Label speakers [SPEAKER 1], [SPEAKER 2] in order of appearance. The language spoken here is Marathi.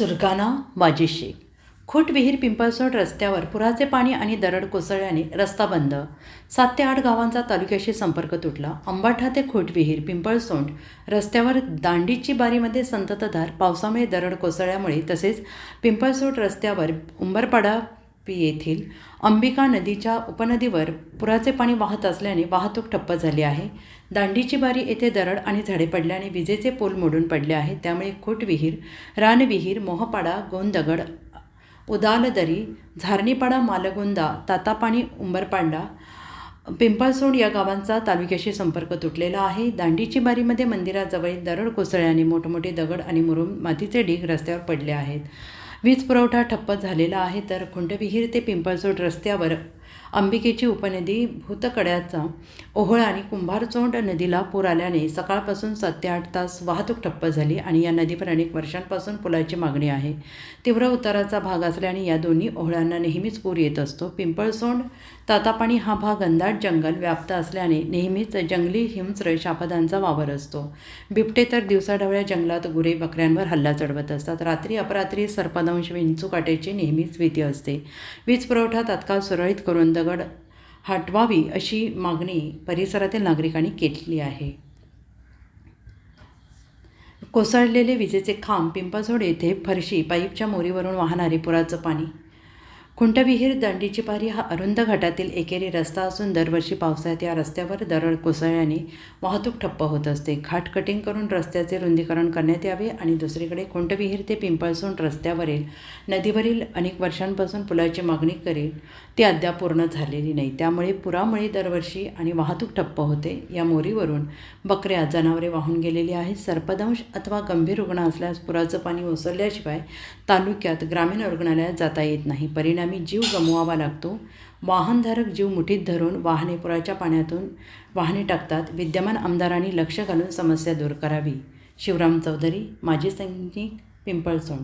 [SPEAKER 1] सुरगाणा माजीशी. खुट खोट विहीर पिंपळसोड रस्त्यावर पुराचे पाणी आणि दरड कोसळल्याने रस्ता बंद. सात ते आठ गावांचा तालुक्याशी संपर्क तुटला. अंबाठा ते खोटविहीर पिंपळसोंड रस्त्यावर दांडीची बारीमध्ये संततधार पावसामुळे दरड कोसळल्यामुळे तसेच पिंपळसोड रस्त्यावर उंबरपाडा पी येथील अंबिका नदीच्या उपनदीवर पुराचे पाणी वाहत असल्याने वाहतूक ठप्प झाली आहे. दांडीची बारी येथे दरड आणि झाडे पडल्याने विजेचे पोल मोडून पडले आहेत. त्यामुळे खोटविहीर रानविहीर मोहपाडा गोंदगड उदालदरी झारणीपाडा मालगोंदा तातापाणी उंबरपांडा पिंपळसोंड या गावांचा तालुक्याशी संपर्क तुटलेला आहे. दांडीची बारीमध्ये मंदिराजवळ दरड कोसळल्याने मोठमोठे दगड आणि मुरुम मातीचे ढीग रस्त्यावर पडले आहेत. वीज पुरवठा ठप्प झालेला आहे तर खुंटविहीर ते पिंपळसोड रस्त्यावर अंबिकेची उपनदी भूतकड्याचा ओहळ आणि कुंभारचोंड नदीला पूर आल्याने सकाळपासून सात ते आठ तास वाहतूक ठप्प झाली आणि या नदीवर अनेक वर्षांपासून पुलाची मागणी आहे. तीव्र उताराचा भाग असल्याने या दोन्ही ओहळांना नेहमीच पूर येत असतो. पिंपळसोंड तातापाणी हा भाग अंदाट जंगल व्याप्त असल्याने नेहमीच जंगली हिंस्र शापदांचा वावर असतो. बिबटे तर दिवसाढवळ्या जंगलात गुरे बकऱ्यांवर हल्ला चढवत असतात. रात्री अपरात्री सर्पदंश विंचू काट्याची नेहमीच भीती असते. वीज पुरवठा तात्काळ सुरळीत करून दगड हटवावी अशी मागणी परिसरातील नागरिकांनी केली आहे. कोसळलेले विजेचे खांब पिंपळसोड येथे फरशी पाईपच्या मोरीवरून वाहणारे पुराचं पाणी खुंटविहीर दांडीची पारी हा अरुंद घाटातील एकेरी रस्ता असून दरवर्षी पावसाळ्यात या रस्त्यावर दरड कोसळल्याने वाहतूक ठप्प होत असते. घाट कटिंग करून रस्त्याचे रुंदीकरण करण्यात यावे आणि दुसरीकडे खुंटविहीर ते पिंपळसून रस्त्यावरील नदीवरील अनेक वर्षांपासून पुलाची मागणी करेल ती अद्याप पूर्ण झालेली नाही. त्यामुळे पुरामुळे दरवर्षी आणि वाहतूक ठप्प होते. या मोरीवरून बकऱ्या जनावरे वाहून गेलेली आहेत. सर्पदंश अथवा गंभीर रुग्ण असल्यास पुराचं पाणी ओसरल्याशिवाय तालुक्यात ग्रामीण रुग्णालयात जाता येत नाही. परिणाम परिणामी जीव गमवावा लागतो. वाहनधारक जीव मुठीत धरून वाहने पुराच्या पाण्यातून वाहने टाकतात. विद्यमान आमदारांनी लक्ष घालून समस्या दूर करावी. शिवराम चौधरी माजी सैनिक पिंपळसोंड